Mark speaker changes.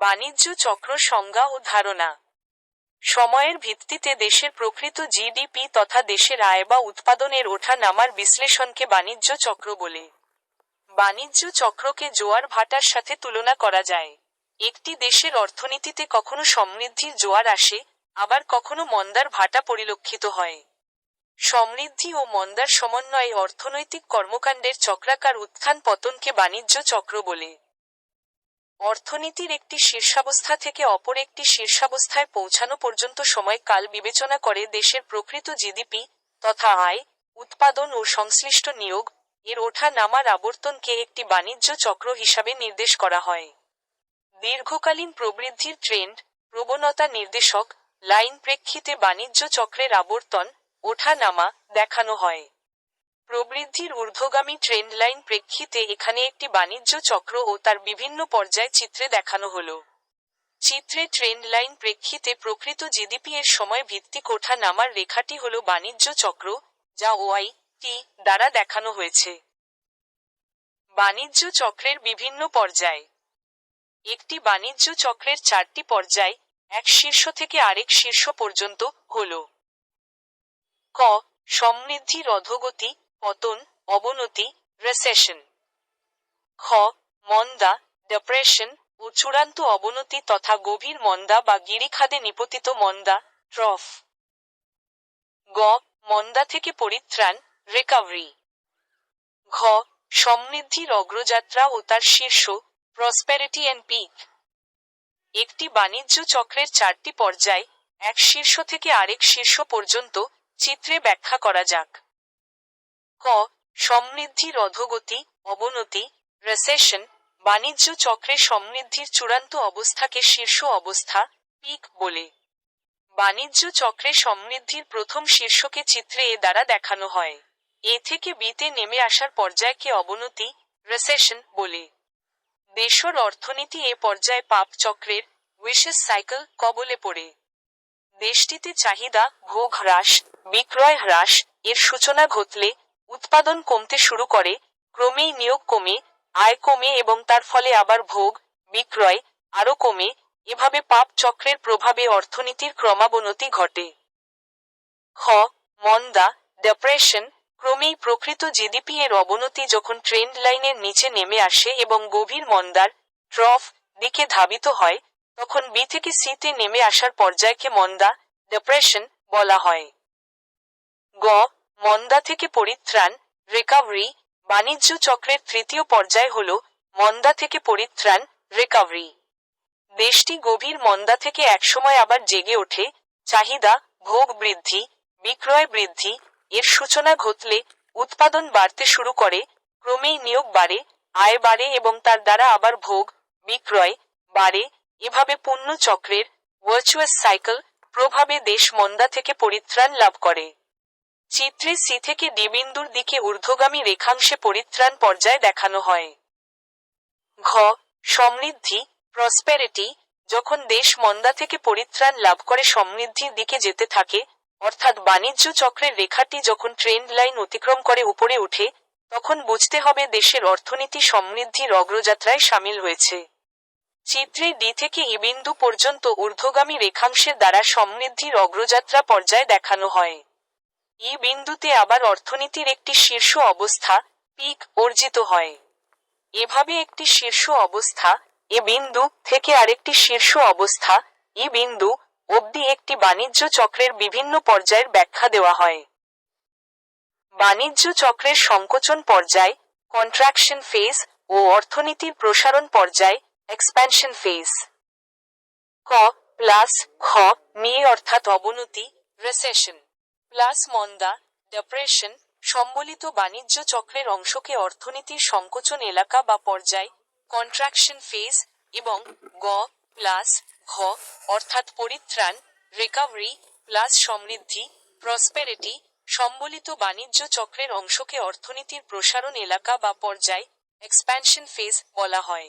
Speaker 1: বাণিজ্য চক্র সংজ্ঞা ও ধারণা। সময়ের ভিত্তিতে দেশের প্রকৃত জিডিপি তথা দেশের আয় বা উৎপাদনের ওঠা নামার বিশ্লেষণকে বাণিজ্য চক্র বলে। বাণিজ্য চক্রকে জোয়ার ভাটার সাথে তুলনা করা যায়। একটি দেশের অর্থনীতিতে কখনো সমৃদ্ধির জোয়ার আসে, আবার কখনো মন্দার ভাটা পরিলক্ষিত হয়। সমৃদ্ধি ও মন্দার সমন্বয়ে অর্থনৈতিক কর্মকাণ্ডের চক্রাকার উত্থান পতনকে বাণিজ্য চক্র বলে। অর্থনীতির একটি শীর্ষাবস্থা থেকে অপর একটি শীর্ষাবস্থায় পৌঁছানো পর্যন্ত সময় কাল বিবেচনা করে দেশের প্রকৃত জিডিপি তথা আয়, উৎপাদন ও সংশ্লিষ্ট নিয়োগ এর ওঠা নামার আবর্তনকে একটি বাণিজ্য চক্র হিসাবে নির্দেশ করা হয়। দীর্ঘকালীন প্রবৃদ্ধির ট্রেন্ড, প্রবণতা নির্দেশক, লাইন প্রেক্ষিতে বাণিজ্য চক্রের আবর্তন ওঠা নামা দেখানো হয়। প্রবৃদ্ধির ঊর্ধ্বগামী ট্রেন্ড লাইন প্রেক্ষিতে এখানে একটি বাণিজ্য চক্র ও তার বিভিন্ন পর্যায় চিত্রে দেখানো হলো। চিত্রে ট্রেন্ড লাইন প্রেক্ষিতে প্রকৃত জিডিপি এর সময় ভিত্তিক ওঠা নামার রেখাটি হল বাণিজ্য চক্র, যা ওআই টি দ্বারা দেখানো হয়েছে। বাণিজ্য চক্রের বিভিন্ন পর্যায়। একটি বাণিজ্য চক্রের চারটি পর্যায়, এক শীর্ষ থেকে আরেক শীর্ষ পর্যন্ত হল। ক. সমৃদ্ধির অধোগতি পতন অবনতি রেসেশন খ, মন্দা ডিপ্রেশন ও চূড়ান্ত অবনতি তথা গভীর মন্দা বা গিরিখাদে নিপতিত মন্দা ট্রফ গ, মন্দা থেকে পরিত্রাণ রিকাভারি ঘ, সমৃদ্ধির অগ্রযাত্রা ও তার শীর্ষ প্রসপেরিটি অ্যান্ড পিক একটি বাণিজ্য চক্রের চারটি পর্যায়, এক শীর্ষ থেকে আরেক শীর্ষ পর্যন্ত, চিত্রে ব্যাখ্যা করা যাক। ক সমৃদ্ধির অধোগতি অবনতি রেসেশন বাণিজ্য চক্রে সমৃদ্ধির চূড়ান্ত অবস্থাকে শীর্ষ অবস্থা, পিক বলে। বাণিজ্য চক্রে সমৃদ্ধির প্রথম শীর্ষকে চিত্রে এ দ্বারা দেখানো হয়। এ থেকে বিতে নেমে আসার পর্যায়কে অবনতি রেসেশন বলে। দেশর অর্থনীতি এ পর্যায়ে পাপ চক্রের উইশেস সাইকেল কবলে পড়ে। দেশটিতে চাহিদা, ভোগ হ্রাস, বিক্রয় হ্রাস এর সূচনা ঘটলে উৎপাদন কমতে শুরু করে, ক্রমেই নিয়োগ কমে, আয় কমে এবং তার ফলে আবার ভোগ, বিক্রয় আরও কমে। এভাবে পাপ চক্রের প্রভাবে অর্থনীতির ক্রমাবনতি ঘটে। খ, মন্দা ডিপ্রেশন ক্রমেই প্রকৃত জিডিপি এর অবনতি যখন ট্রেন্ড লাইনের নিচে নেমে আসে এবং গভীর মন্দার ট্রফ দিকে ধাবিত হয়, তখন বি থেকে সিতে নেমে আসার পর্যায়কে মন্দা ডিপ্রেশন বলা হয়। গ মন্দা থেকে পরিত্রাণ রিকাভারি বাণিজ্য চক্রের তৃতীয় পর্যায় হল মন্দা থেকে পরিত্রাণ রিকাভারি দেশটি গভীর মন্দা থেকে একসময় আবার জেগে ওঠে, চাহিদা, ভোগ বৃদ্ধি, বিক্রয় বৃদ্ধি, এর সূচনা ঘটলে উৎপাদন বাড়তে শুরু করে, ক্রমেই নিয়োগ বাড়ে, আয় বাড়ে এবং তার দ্বারা আবার ভোগ, বিক্রয় বাড়ে। এভাবে পণ্য চক্রের ভার্চুয়াস সাইকেল প্রভাবে দেশ মন্দা থেকে পরিত্রাণ লাভ করে। চিত্রে সি থেকে ডি বিন্দুর দিকে ঊর্ধ্বগামী রেখাংশে পরিত্রাণ পর্যায় দেখানো হয়। ঘ. সমৃদ্ধি প্রসপেরিটি যখন দেশ মন্দা থেকে পরিত্রাণ লাভ করে সমৃদ্ধির দিকে যেতে থাকে, অর্থাৎ বাণিজ্য চক্রের রেখাটি যখন ট্রেন্ড লাইন অতিক্রম করে উপরে ওঠে, তখন বুঝতে হবে দেশের অর্থনীতি সমৃদ্ধির অগ্রযাত্রায় সামিল হয়েছে। চিত্রে ডি থেকে ই বিন্দু পর্যন্ত ঊর্ধ্বগামী রেখাংশের দ্বারা সমৃদ্ধির অগ্রযাত্রা পর্যায় দেখানো হয়। ই বিন্দুতে আবার অর্থনীতির একটি শীর্ষ অবস্থা পিক অর্জিত হয়। এভাবে একটি শীর্ষ অবস্থা, এ বিন্দু থেকে আরেকটি শীর্ষ অবস্থা ই বিন্দু অবধি একটি বাণিজ্য চক্রের বিভিন্ন পর্যায়ের ব্যাখ্যা দেওয়া হয়। বাণিজ্য চক্রের সংকোচন পর্যায় কন্ট্রাকশন ফেজ ও অর্থনীতির প্রসারণ পর্যায় এক্সপ্যানশন ফেজ ক প্লাস খ নিয়ে অর্থাৎ অবনতি রেসেশন প্লাস মন্দা ডেপ্রেশন সম্বলিত বাণিজ্য চক্রের অংশকে অর্থনীতির সংকোচন এলাকা বা পর্যায় কন্ট্রাকশন ফেজ এবং গ, প্লাস ঘ, অর্থাৎ পরিত্রাণ রিকাভারি প্লাস সমৃদ্ধি প্রসপেরিটি সম্বলিত বাণিজ্য চক্রের অংশকে অর্থনীতির প্রসারণ এলাকা বা পর্যায় এক্সপ্যানশন ফেজ বলা হয়।